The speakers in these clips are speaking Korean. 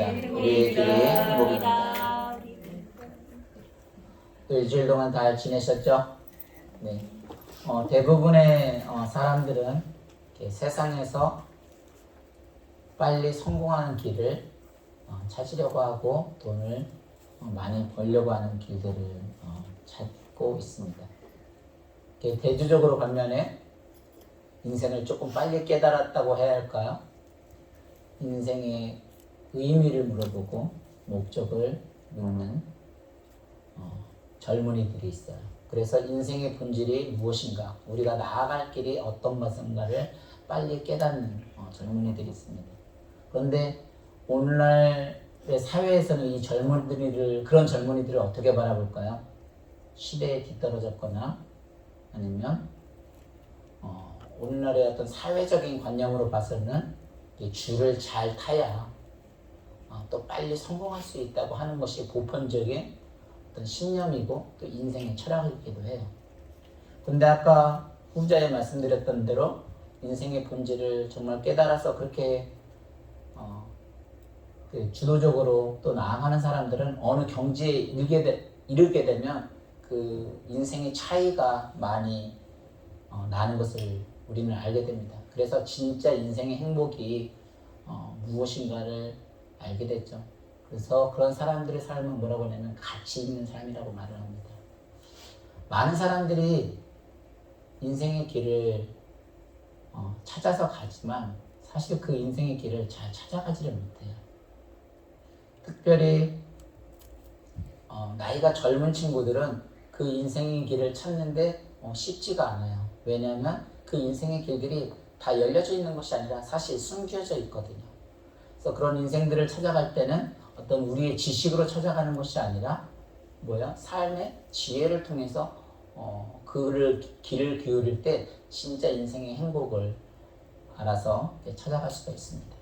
행복입니다. 우리의 길이 행복입니다. 또 일주일 동안 잘 지내셨죠? 네. 어, 대부분의 어, 사람들은 세상에서 빨리 성공하는 길을 어, 찾으려고 하고 돈을 어, 많이 벌려고 하는 길들을 어, 찾고 있습니다. 이렇게 대주적으로 반면에 인생을 조금 빨리 깨달았다고 해야 할까요? 인생의 의미를 물어보고 목적을 묻는 어, 젊은이들이 있어요. 그래서 인생의 본질이 무엇인가, 우리가 나아갈 길이 어떤 것인가를 빨리 깨닫는 어, 젊은이들이 있습니다. 그런데 오늘날의 사회에서는 이 젊은이들을 그런 젊은이들을 어떻게 바라볼까요? 시대에 뒤떨어졌거나 아니면 어, 오늘날의 어떤 사회적인 관념으로 봐서는 이 줄을 잘 타야 어, 또 빨리 성공할 수 있다고 하는 것이 보편적인 어떤 신념이고 또 인생의 철학이기도 해요. 근데 아까 후자에 말씀드렸던 대로 인생의 본질을 정말 깨달아서 그렇게 어, 그 주도적으로 또 나아가는 사람들은 어느 경지에 이르게, 되, 이르게 되면 그 인생의 차이가 많이 어, 나는 것을 우리는 알게 됩니다. 그래서 진짜 인생의 행복이 어, 무엇인가를 알게 됐죠. 그래서 그런 사람들의 삶은 뭐라고 하냐면 가치 있는 삶이라고 말을 합니다. 많은 사람들이 인생의 길을 어, 찾아서 가지만 사실 그 인생의 길을 잘 찾아가지를 못해요. 특별히 어, 나이가 젊은 친구들은 그 인생의 길을 찾는데 어, 쉽지가 않아요. 왜냐하면 그 인생의 길들이 다 열려져 있는 것이 아니라 사실 숨겨져 있거든요. 그래서 그런 인생들을 찾아갈 때는 어떤 우리의 지식으로 찾아가는 것이 아니라 뭐야 삶의 지혜를 통해서 어, 그를 길을 기울일 때 진짜 인생의 행복을 알아서 찾아갈 수가 있습니다.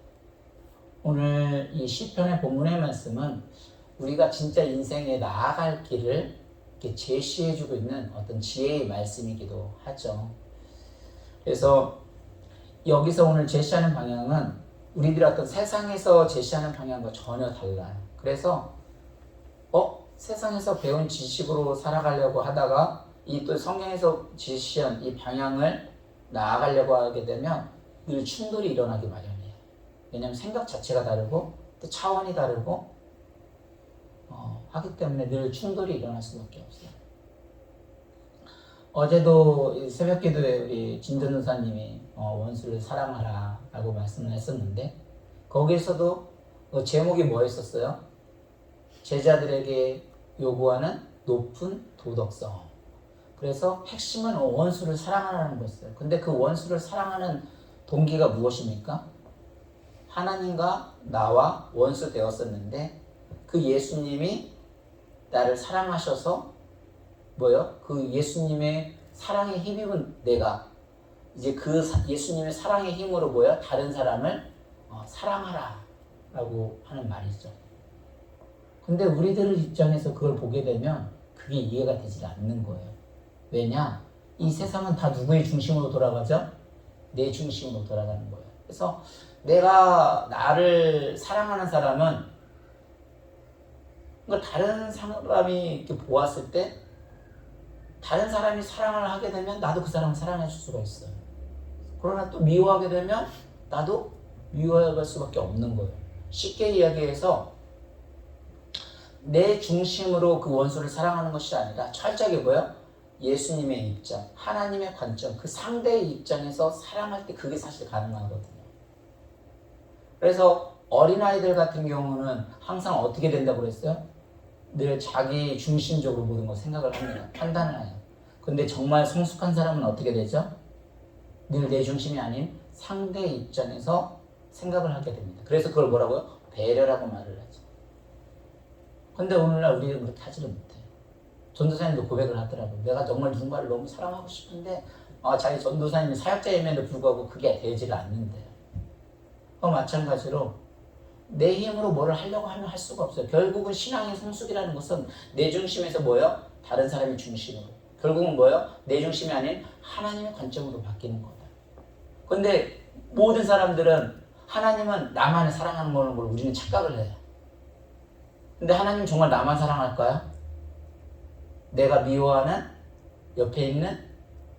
오늘 이 시편의 본문의 말씀은 우리가 진짜 인생에 나아갈 길을 제시해주고 있는 어떤 지혜의 말씀이기도 하죠. 그래서 여기서 오늘 제시하는 방향은 우리들이 어떤 세상에서 제시하는 방향과 전혀 달라요. 그래서 어 세상에서 배운 지식으로 살아가려고 하다가 이 또 성경에서 제시한 이 방향을 나아가려고 하게 되면 늘 충돌이 일어나기 마련이에요. 왜냐하면 생각 자체가 다르고 또 차원이 다르고 어, 하기 때문에 늘 충돌이 일어날 수밖에 없어요. 어제도 새벽 기도에 우리 진전도사님이 어, 원수를 사랑하라 라고 말씀을 했었는데 거기에서도 어, 제목이 뭐였었어요? 제자들에게 요구하는 높은 도덕성. 그래서 핵심은 원수를 사랑하라는 거였어요. 근데 그 원수를 사랑하는 동기가 무엇입니까? 하나님과 나와 원수 되었었는데 그 예수님이 나를 사랑하셔서 뭐요? 그 예수님의 사랑에 힘입은 내가 이제 그 예수님의 사랑의 힘으로 뭐야? 다른 사람을 어, 사랑하라 라고 하는 말이죠. 근데 우리들 입장에서 그걸 보게 되면 그게 이해가 되지 않는 거예요. 왜냐? 이 세상은 다 누구의 중심으로 돌아가죠? 내 중심으로 돌아가는 거예요. 그래서 내가 나를 사랑하는 사람은 그러니까 다른 사람이 이렇게 보았을 때 다른 사람이 사랑을 하게 되면 나도 그 사람을 사랑해 줄 수가 있어요. 그러나 또 미워하게 되면 나도 미워할 수밖에 없는 거예요. 쉽게 이야기해서 내 중심으로 그 원수를 사랑하는 것이 아니라 철저하게 뭐요? 예수님의 입장, 하나님의 관점, 그 상대의 입장에서 사랑할 때 그게 사실 가능하거든요. 그래서 어린아이들 같은 경우는 항상 어떻게 된다고 그랬어요? 늘 자기 중심적으로 모든 걸 생각을 합니다. 판단을 해요. 근데 정말 성숙한 사람은 어떻게 되죠? 늘 내 중심이 아닌 상대 입장에서 생각을 하게 됩니다. 그래서 그걸 뭐라고요? 배려라고 말을 하죠. 근데 오늘날 우리는 그렇게 하지를 못해요. 전도사님도 고백을 하더라고요. 내가 정말 누군가를 너무 사랑하고 싶은데 아, 자기 전도사님이 사역자임에도 불구하고 그게 되지를 않는데요. 어, 마찬가지로 내 힘으로 뭐를 하려고 하면 할 수가 없어요. 결국은 신앙의 성숙이라는 것은 내 중심에서 뭐요? 다른 사람이 중심으로. 결국은 뭐요? 내 중심이 아닌 하나님의 관점으로 바뀌는 거다. 근데 모든 사람들은 하나님은 나만을 사랑하는 거는 걸 우리는 착각을 해요. 근데 하나님 정말 나만 사랑할까요? 내가 미워하는 옆에 있는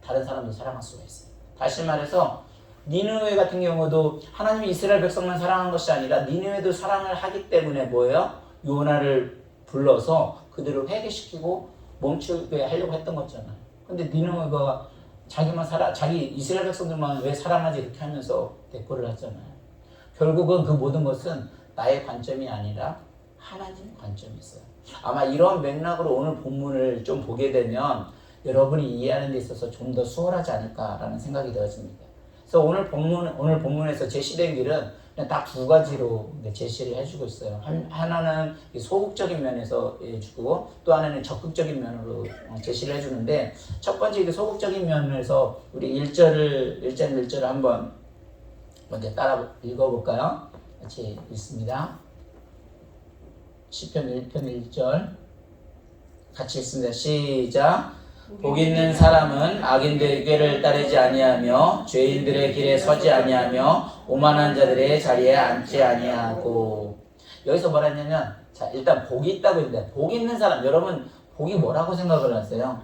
다른 사람도 사랑할 수가 있어요. 다시 말해서 니느웨 같은 경우도 하나님이 이스라엘 백성만 사랑한 것이 아니라 니느웨도 사랑을 하기 때문에 뭐예요? 요나를 불러서 그들을 회개시키고 멈추게 하려고 했던 거잖아요. 근데 니느웨가 자기만 살아 자기 이스라엘 백성들만 왜 사랑하지 이렇게 하면서 대꾸를 했잖아요. 결국은 그 모든 것은 나의 관점이 아니라 하나님 관점이 있어요. 아마 이런 맥락으로 오늘 본문을 좀 보게 되면 여러분이 이해하는 데 있어서 좀 더 수월하지 않을까라는 생각이 되어집니다. 그래서 오늘 본문 오늘 본문에서 제시된 길은 딱 두 가지로 제시를 해주고 있어요. 한, 하나는 이 소극적인 면에서 해주고 또 하나는 적극적인 면으로 어, 제시를 해주는데 첫 번째 그 소극적인 면에서 우리 1절을 1절 1절을 한번 먼저 따라 읽어볼까요? 같이 읽습니다. 시편 1편 1절 같이 읽습니다. 시작. 복 있는 사람은 악인들의 꾀를 따르지 아니하며 죄인들의 길에 서지 아니하며 오만한 자들의 자리에 앉지 아니하고. 여기서 뭐라 했냐면 자 일단 복이 있다고 했는데 복 있는 사람 여러분 복이 뭐라고 생각을 하세요?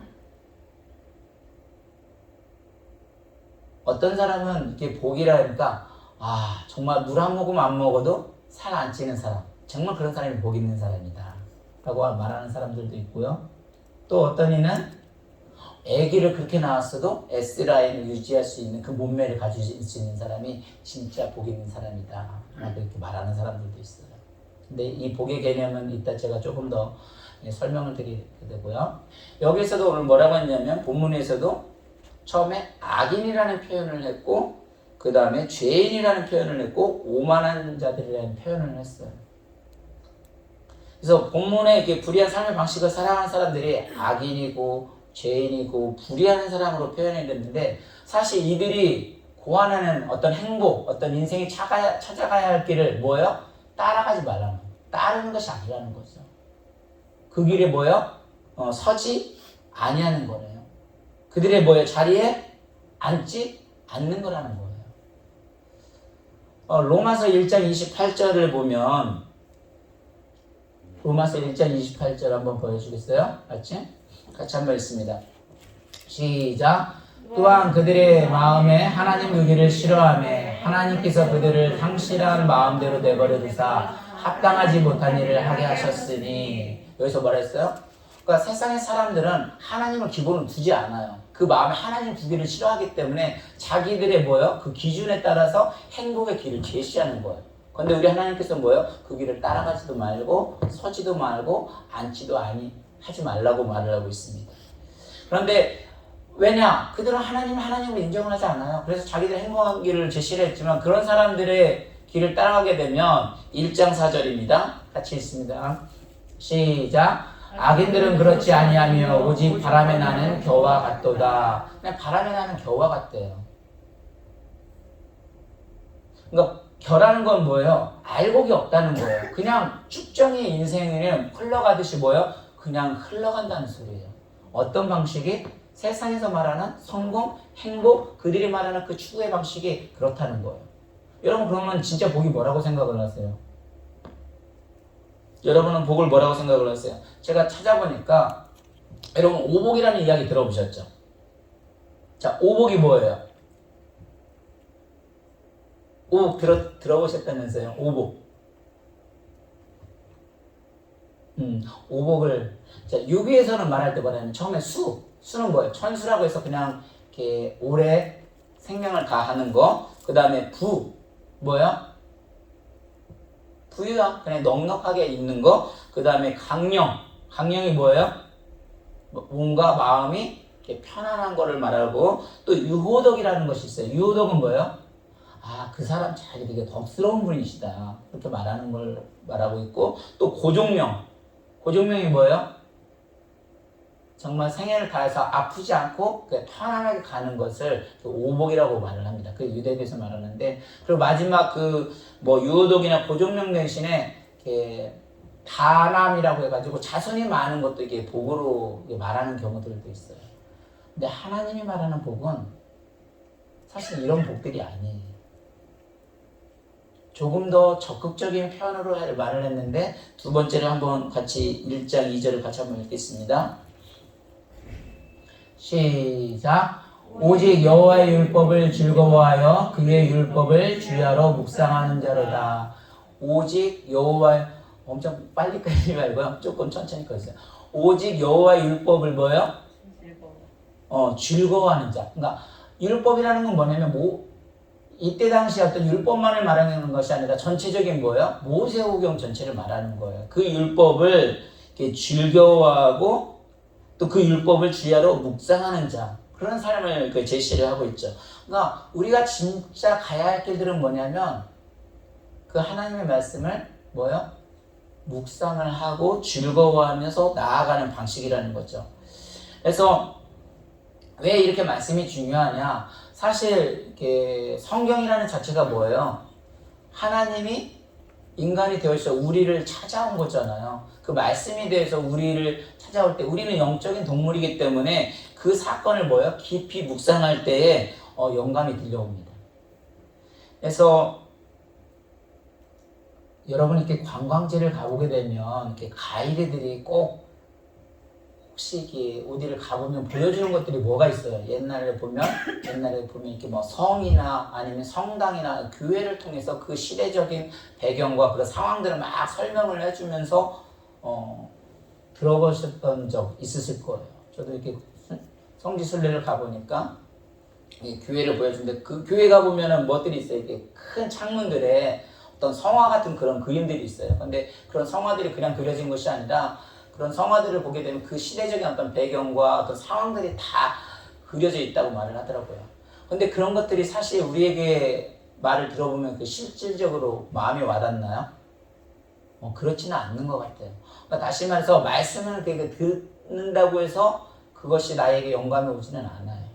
어떤 사람은 이렇게 복이라 하니까 아 정말 물 한 모금 안 먹어도 살 안 찌는 사람 정말 그런 사람이 복 있는 사람이다. 라고 말하는 사람들도 있고요. 또 어떤 이는 아기를 그렇게 낳았어도 S라인을 유지할 수 있는 그 몸매를 가질 수 있는 사람이 진짜 복 있는 사람이다. 이렇게 말하는 사람들도 있어요. 근데 이 복의 개념은 이따 제가 조금 더 예, 설명을 드리게 되고요. 여기서도 오늘 뭐라고 했냐면 본문에서도 처음에 악인이라는 표현을 했고 그 다음에 죄인이라는 표현을 했고 오만한 자들이라는 표현을 했어요. 그래서 본문에 이렇게 불의한 삶의 방식을 살아가는 사람들이 악인이고 죄인이고 불의하는 사람으로 표현이 됐는데 사실 이들이 고안하는 어떤 행복, 어떤 인생이 찾아가야, 찾아가야 할 길을 뭐예요? 따라가지 말라는 거예요. 따르는 것이 아니라는 거죠. 그 길에 뭐예요? 어, 서지 아니하는 거래요. 그들의 뭐예요? 자리에 앉지 않는 거라는 거예요. 어, 로마서 1장 28절을 보면 로마서 1장 28절 한번 보여주겠어요? 같이? 같이 한번 읽습니다. 시작. 또한 그들의 마음에 하나님 누기를 싫어하며 하나님께서 그들을 상실한 마음대로 내버려 두사 합당하지 못한 일을 하게 하셨으니 여기서 뭐라 했어요? 그러니까 세상의 사람들은 하나님을 기본으로 두지 않아요. 그 마음에 하나님 두기를 싫어하기 때문에 자기들의 뭐요? 그 기준에 따라서 행복의 길을 제시하는 거예요. 근데 우리 하나님께서 뭐요? 그 길을 따라가지도 말고 서지도 말고 앉지도 아니 하지 말라고 말을 하고 있습니다. 그런데 왜냐? 그들은 하나님 하나님을 인정을 하지 않아요. 그래서 자기들 행복한 길을 제시를 했지만 그런 사람들의 길을 따라가게 되면 1장 4절입니다. 같이 읽습니다. 시작. 악인들은 그렇지 아니하며 오직 바람에 나는 겨와 같도다. 그냥 바람에 나는 겨와 같대요. 그러니까 겨라는 건 뭐예요? 알곡이 없다는 거예요. 그냥 쭉정이 인생을 흘러가듯이 뭐예요? 그냥 흘러간다는 소리예요. 어떤 방식이? 세상에서 말하는 성공, 행복, 그들이 말하는 그 추구의 방식이 그렇다는 거예요. 여러분 그러면 진짜 복이 뭐라고 생각을 하세요? 여러분은 복을 뭐라고 생각을 하세요? 제가 찾아보니까 여러분 오복이라는 이야기 들어보셨죠? 자, 오복이 뭐예요? 오복 들어, 들어보셨다면서요? 오복. 음, 오복을 자, 유비에서는 말할 때 뭐냐면 처음에 수, 수는 뭐예요? 천수라고 해서 그냥 이렇게 오래 생명을 다하는 거. 그 다음에 부, 뭐야? 부유함, 그냥 넉넉하게 있는 거. 그 다음에 강령, 강령이 뭐예요? 뭐 뭔가 마음이 편안한 거를 말하고 또 유호덕이라는 것이 있어요. 유호덕은 뭐예요? 아, 그 사람 잘 되게 덕스러운 분이시다. 그렇게 말하는 걸 말하고 있고 또 고종명, 고종명이 뭐예요? 정말 생애를 다해서 아프지 않고 편안하게 가는 것을 그 오복이라고 말을 합니다. 그 유대교에서 말하는데 그리고 마지막 그 뭐 유호독이나 고종명 대신에 이렇게 다남이라고 해가지고 자손이 많은 것도 이게 복으로 말하는 경우들도 있어요. 근데 하나님이 말하는 복은 사실 이런 복들이 아니에요. 조금 더 적극적인 표현으로 말을 했는데 두 번째를 한번 같이 1장 2절을 같이 한번 읽겠습니다. 시작. 오직 여호와의 율법을 즐거워하여 그의 율법을 주야로 묵상하는 자로다. 오직 여호와의 엄청 빨리 끌지 말고요. 조금 천천히 꺼주세요. 오직 여호와의 율법을 뭐요? 어 즐거워하는 자. 그러니까 율법이라는 건 뭐냐면 뭐 이때 당시 어떤 율법만을 말하는 것이 아니라 전체적인 거예요. 모세오경 전체를 말하는 거예요. 그 율법을 즐겨워하고 또 그 율법을 주야로 묵상하는 자 그런 사람을 그 제시를 하고 있죠. 그러니까 우리가 진짜 가야 할 길들은 뭐냐면 그 하나님의 말씀을 뭐요? 묵상을 하고 즐거워하면서 나아가는 방식이라는 거죠. 그래서 왜 이렇게 말씀이 중요하냐? 사실 이렇게 성경이라는 자체가 뭐예요? 하나님이 인간이 되어서 우리를 찾아온 거잖아요. 그 말씀에 대해서 우리를 찾아올 때 우리는 영적인 동물이기 때문에 그 사건을 뭐예요? 깊이 묵상할 때에 어, 영감이 들려옵니다. 그래서 여러분 이렇게 관광지를 가보게 되면 이렇게 가이드들이 꼭 혹시 이렇게 어디를 가보면 보여주는 것들이 뭐가 있어요? 옛날에 보면 옛날에 보면 이렇게 뭐 성이나 아니면 성당이나 교회를 통해서 그 시대적인 배경과 그런 상황들을 막 설명을 해주면서 어, 들어보셨던 적 있으실 거예요. 저도 이렇게 성지순례를 가보니까 이 교회를 보여주는데 그 교회 가보면은 뭐들이 있어요? 이렇게 큰 창문들에 어떤 성화 같은 그런 그림들이 있어요. 근데 그런 성화들이 그냥 그려진 것이 아니라 그런 성화들을 보게 되면 그 시대적인 어떤 배경과 어떤 상황들이 다 그려져 있다고 말을 하더라고요. 근데 그런 것들이 사실 우리에게 말을 들어보면 그 실질적으로 마음에 와닿나요? 어, 그렇지는 않는 것 같아요. 그러니까 다시 말해서 말씀을 그렇게 듣는다고 해서 그것이 나에게 영감이 오지는 않아요.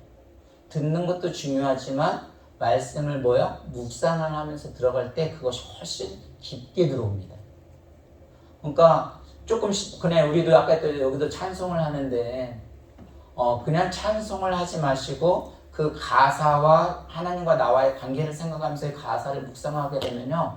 듣는 것도 중요하지만 말씀을 뭐요? 묵상을 하면서 들어갈 때 그것이 훨씬 깊게 들어옵니다. 그러니까 조금씩 그냥 우리도 아까 또 여기도 찬송을 하는데 어 그냥 찬송을 하지 마시고 그 가사와 하나님과 나와의 관계를 생각하면서 그 가사를 묵상하게 되면요.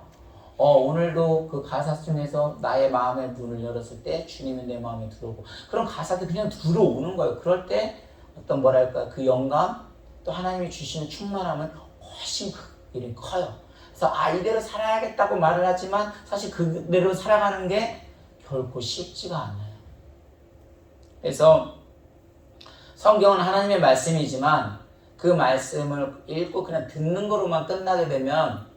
어 오늘도 그 가사 중에서 나의 마음의 문을 열었을 때 주님이 내 마음에 들어오고 그런 가사들이 그냥 들어오는 거예요. 그럴 때 어떤 뭐랄까 그 영감 또 하나님이 주시는 충만함은 훨씬 크- 커요. 그래서 아 이대로 살아야겠다고 말을 하지만 사실 그대로 살아가는 게 결코 쉽지가 않아요. 그래서 성경은 하나님의 말씀이지만 그 말씀을 읽고 그냥 듣는 거로만 끝나게 되면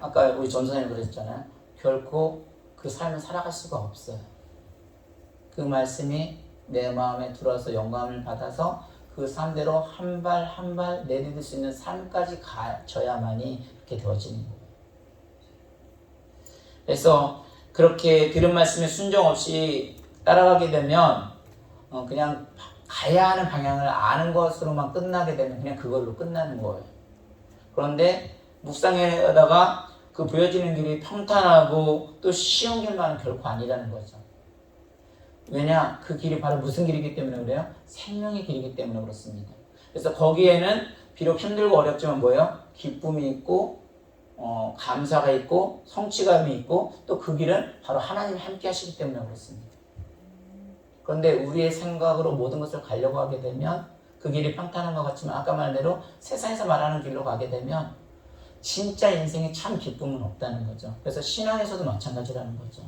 아까 우리 전 선생님 그랬잖아요. 결코 그 삶을 살아갈 수가 없어요. 그 말씀이 내 마음에 들어와서 영감을 받아서 그 삶대로 한 발 한 발 내딛을 수 있는 삶까지 가져야만이 그렇게 되어지는 거예요. 그래서 그렇게 들은 말씀에 순종 없이 따라가게 되면 어, 그냥 가야 하는 방향을 아는 것으로만 끝나게 되면 그냥 그걸로 끝나는 거예요. 그런데 묵상에다가 그 보여지는 길이 평탄하고 또 쉬운 길만은 결코 아니라는 거죠. 왜냐? 그 길이 바로 무슨 길이기 때문에 그래요? 생명의 길이기 때문에 그렇습니다. 그래서 거기에는 비록 힘들고 어렵지만 뭐예요? 기쁨이 있고 어, 감사가 있고 성취감이 있고 또 그 길은 바로 하나님이 함께 하시기 때문에 그렇습니다. 그런데 우리의 생각으로 모든 것을 가려고 하게 되면 그 길이 평탄한 것 같지만 아까 말대로 세상에서 말하는 길로 가게 되면 진짜 인생에 참 기쁨은 없다는 거죠. 그래서 신앙에서도 마찬가지라는 거죠.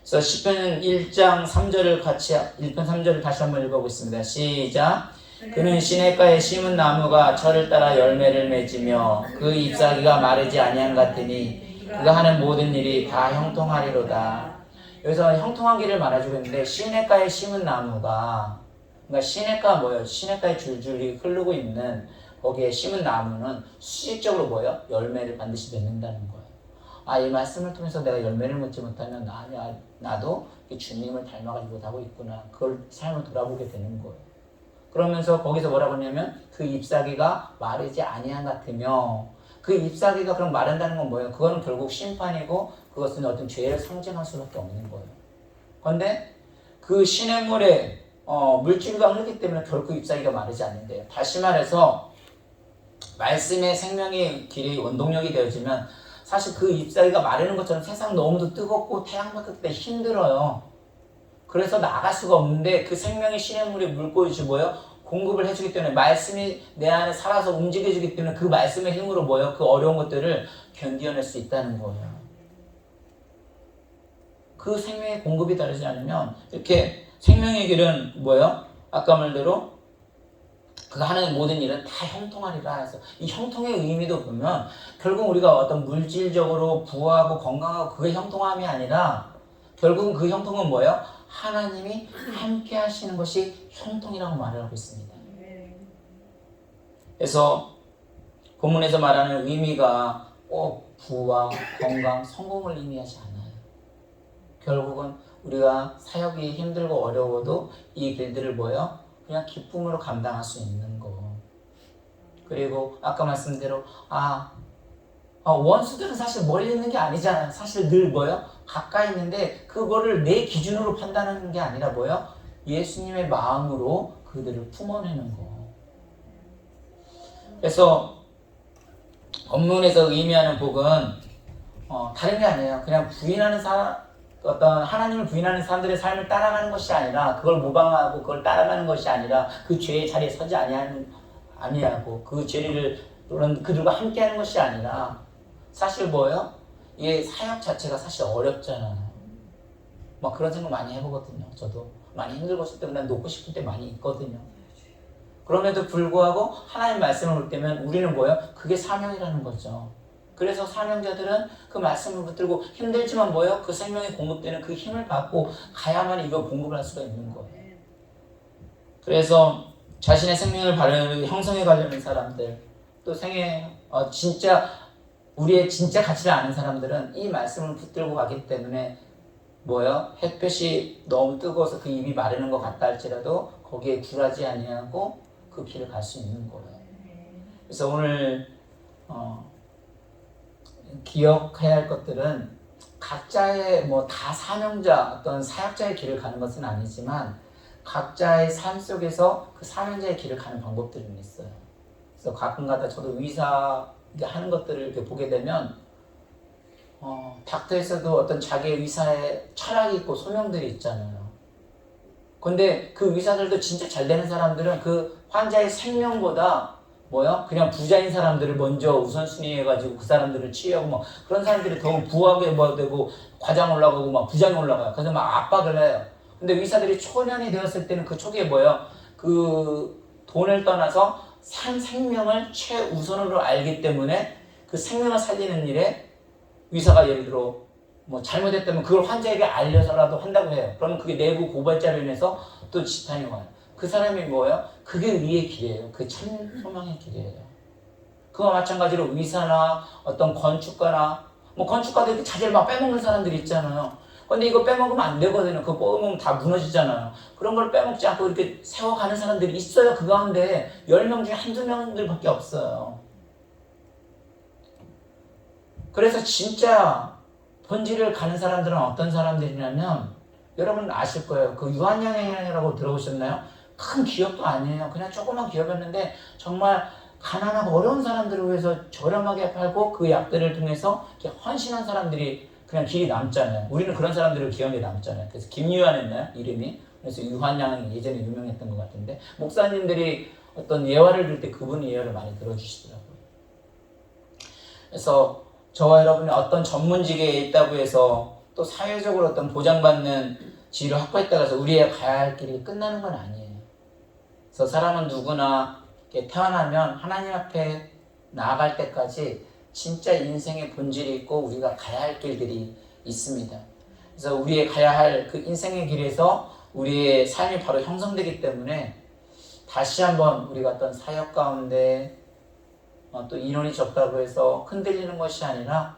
그래서 시편 1장 3절을 같이 1편 3절을 다시 한번 읽어보겠습니다. 시작. 그는 시냇가에 심은 나무가 철을 따라 열매를 맺으며 그 잎사귀가 마르지 아니한 같으니 그가 하는 모든 일이 다 형통하리로다. 여기서 형통한 길을 말해주고 있는데 시냇가에 심은 나무가 그러니까 시냇가 뭐예요? 시냇가에 줄줄이 흐르고 있는 거기에 심은 나무는 수직적으로 뭐예요? 열매를 반드시 맺는다는 거예요. 아, 이 말씀을 통해서 내가 열매를 맺지 못하면 아니야, 나도 이 주님을 닮아가지 못하고 있구나. 그걸 삶을 돌아보게 되는 거예요. 그러면서 거기서 뭐라고 하냐면 그 잎사귀가 마르지 아니한 같으며 그 잎사귀가 그럼 마른다는 건 뭐예요? 그거는 결국 심판이고 그것은 어떤 죄를 상징할 수밖에 없는 거예요. 그런데 그 시냇물에 어, 물줄기가 흐르기 때문에 결코 잎사귀가 마르지 않는데요. 다시 말해서 말씀의 생명의 길이 원동력이 되어지면 사실 그 잎사귀가 마르는 것처럼 세상 너무도 뜨겁고 태양 때 힘들어요. 그래서 나갈 수가 없는데 그 생명의 신의 물이 물고이지 뭐요? 공급을 해주기 때문에 말씀이 내 안에 살아서 움직여주기 때문에 그 말씀의 힘으로 뭐요? 그 어려운 것들을 견디어낼 수 있다는 거예요. 그 생명의 공급이 다르지 않으면 이렇게 생명의 길은 뭐예요? 아까 말대로 그 하는 모든 일은 다 형통하리라 해서 이 형통의 의미도 보면 결국 우리가 어떤 물질적으로 부하고 건강하고 그게 형통함이 아니라 결국은 그 형통은 뭐예요? 하나님이 함께 하시는 것이 형통이라고 말을 하고 있습니다. 그래서 본문에서 말하는 의미가 꼭 부와 건강, 성공을 의미하지 않아요. 결국은 우리가 사역이 힘들고 어려워도 이 길들을 뭐요? 그냥 기쁨으로 감당할 수 있는 거. 그리고 아까 말씀대로 아 어, 원수들은 사실 멀리 있는 게 아니잖아요. 사실 늘 뭐요? 가까이 있는데 그거를 내 기준으로 판단하는 게 아니라 뭐요? 예수님의 마음으로 그들을 품어내는 거. 그래서 본문에서 의미하는 복은 어, 다른 게 아니에요. 그냥 부인하는 사 어떤 하나님을 부인하는 사람들의 삶을 따라가는 것이 아니라 그걸 모방하고 그걸 따라가는 것이 아니라 그 죄의 자리에 서지 아니하는 아니하고 그 죄를 또는 그들과 함께하는 것이 아니라 사실 뭐예요? 이게 사역 자체가 사실 어렵잖아요. 막 그런 생각 많이 해보거든요. 저도 많이 힘들고 싶을 때문에 놓고 싶을 때 많이 있거든요. 그럼에도 불구하고 하나님 말씀을 볼 때면 우리는 뭐예요? 그게 사명이라는 거죠. 그래서 사명자들은 그 말씀을 붙들고 힘들지만 뭐예요? 그 생명이 공급되는 그 힘을 받고 가야만 이거 공급을 할 수가 있는 거예요. 그래서 자신의 생명을 바르는 형성해 가려는 사람들 또 생애 어, 진짜 우리의 진짜 가치를 아는 사람들은 이 말씀을 붙들고 가기 때문에 뭐요? 햇볕이 너무 뜨거워서 그 입이 마르는 것 같다 할지라도 거기에 굴하지 아니하고 그 길을 갈 수 있는 거예요. 그래서 오늘 어, 기억해야 할 것들은 각자의 뭐 다 사명자 어떤 사역자의 길을 가는 것은 아니지만 각자의 삶 속에서 그 사명자의 길을 가는 방법들은 있어요. 그래서 가끔가다 저도 의사 하는 것들을 이렇게 보게 되면 어, 닥터에서도 어떤 자기 의사의 철학이 있고 소명들이 있잖아요. 근데 그 의사들도 진짜 잘 되는 사람들은 그 환자의 생명보다 뭐요? 그냥 부자인 사람들을 먼저 우선순위 해가지고 그 사람들을 치유하고 막 그런 사람들이 더 부하게 뭐 되고 과장 올라가고 막 부장이 올라가요. 그래서 막 압박을 해요. 근데 의사들이 초년이 되었을 때는 그 초기에 뭐예요? 그 돈을 떠나서 산 생명을 최우선으로 알기 때문에 그 생명을 살리는 일에 의사가 예를 들어 뭐 잘못했다면 그걸 환자에게 알려서라도 한다고 해요. 그러면 그게 내부 고발자로 인해서 또 지탄이 와요. 그 사람이 뭐예요? 그게 의의 길이에요. 그 참 소망의 길이에요. 그와 마찬가지로 의사나 어떤 건축가나 뭐 건축가도 이렇게 자재를 막 빼먹는 사람들이 있잖아요. 근데 이거 빼먹으면 안 되거든요. 그거 빼먹으면 다 무너지잖아요. 그런 걸 빼먹지 않고 이렇게 세워가는 사람들이 있어요. 그 가운데 10명 중에 한두 명들밖에 없어요. 그래서 진짜 본질을 가는 사람들은 어떤 사람들이냐면 여러분 아실 거예요. 그 유한양행이라고 들어보셨나요? 큰 기업도 아니에요. 그냥 조그만 기업이었는데 정말 가난하고 어려운 사람들을 위해서 저렴하게 팔고 그 약들을 통해서 헌신한 사람들이 그냥 길이 남잖아요. 우리는 그런 사람들을 기억에 남잖아요. 그래서 김유한했나요? 이름이? 그래서 유한양이 예전에 유명했던 것 같은데 목사님들이 어떤 예화를 들 때 그분 예화를 많이 들어주시더라고요. 그래서 저와 여러분이 어떤 전문직에 있다고 해서 또 사회적으로 어떤 보장받는 지위를 확보했다고 해서 우리의 가야 할 길이 끝나는 건 아니에요. 그래서 사람은 누구나 태어나면 하나님 앞에 나아갈 때까지 진짜 인생의 본질이 있고 우리가 가야 할 길들이 있습니다. 그래서 우리의 가야 할 그 인생의 길에서 우리의 삶이 바로 형성되기 때문에 다시 한번 우리가 어떤 사역 가운데 어, 또 인원이 적다고 해서 흔들리는 것이 아니라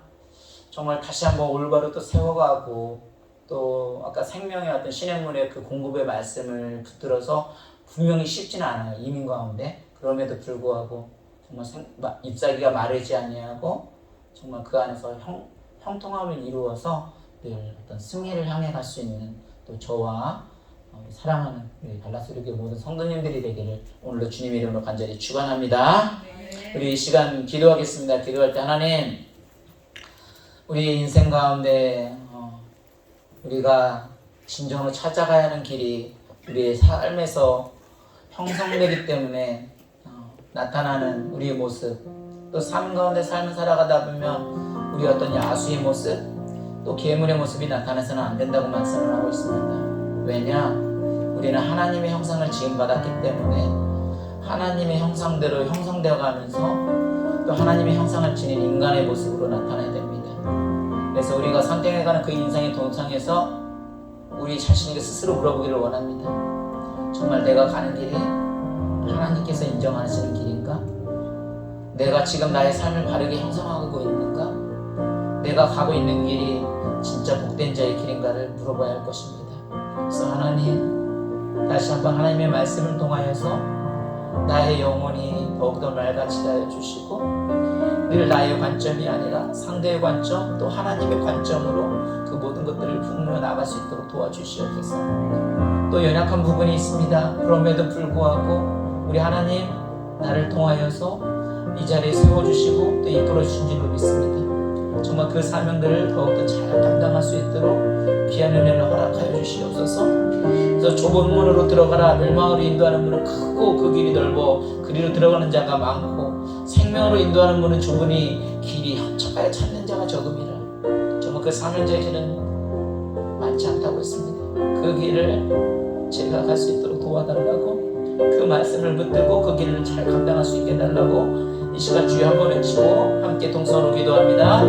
정말 다시 한번 올바로 또 세워가고 또 아까 생명의 어떤 신행물의 그 공급의 말씀을 붙들어서 분명히 쉽지는 않아요 이민 가운데 그럼에도 불구하고 정말 생, 잎사귀가 마르지 아니하고 정말 그 안에서 형, 형통함을 이루어서 늘 어떤 승리를 향해 갈 수 있는 또 저와 어, 사랑하는 우리 갈라스르교 모든 성도님들이 되기를 오늘도 주님의 이름으로 간절히 축원합니다. 우리 이 시간 기도하겠습니다. 기도할 때 하나님 우리 인생 가운데 어, 우리가 진정으로 찾아가야 하는 길이 우리의 삶에서 형성되기 때문에 어, 나타나는 우리의 모습 또 삶 가운데 삶을 살아가다 보면 우리 어떤 야수의 모습 또 괴물의 모습이 나타나서는 안 된다고 말씀을 하고 있습니다. 왜냐? 우리는 하나님의 형상을 지음받았기 때문에 하나님의 형상대로 형성되어 가면서 또 하나님의 형상을 지닌 인간의 모습으로 나타나야 됩니다. 그래서 우리가 선택해가는 그 인생의 동상에서 우리 자신에게 스스로 물어보기를 원합니다. 정말 내가 가는 길이 하나님께서 인정하시는 길인가? 내가 지금 나의 삶을 바르게 형성하고 있는가? 내가 가고 있는 길이 진짜 복된 자의 길인가를 물어봐야 할 것입니다. 그래서 하나님 다시 한번 하나님의 말씀을 통하여서 나의 영혼이 더욱더 맑아지게 하여 주시고 늘 나의 관점이 아니라 상대의 관점 또 하나님의 관점으로 그 모든 것들을 품으며 나갈 수 있도록 도와주시옵소서 또 연약한 부분이 있습니다 그럼에도 불구하고 우리 하나님 나를 통하여서 이 자리에 세워주시고 또 이끌어 주신 줄로 믿습니다. 정말 그 사명들을 더욱더 잘 감당할 수 있도록 귀한 은혜를 허락하여 주시옵소서. 그래서 좁은 문으로 들어가라. 멸망으로 인도하는 문은 크고 그 길이 넓어. 그리로 들어가는 자가 많고 생명으로 인도하는 문은 좁으니 길이 험척하여 찾는 자가 적음이라. 정말 그 사명자의 길은 많지 않다고 했습니다. 그 길을 제가 갈 수 있도록 도와달라고 그 말씀을 붙들고 그 길을 잘 감당할 수 있게 해달라고 이 시간 주여 한번 외치고 함께 동서로 기도합니다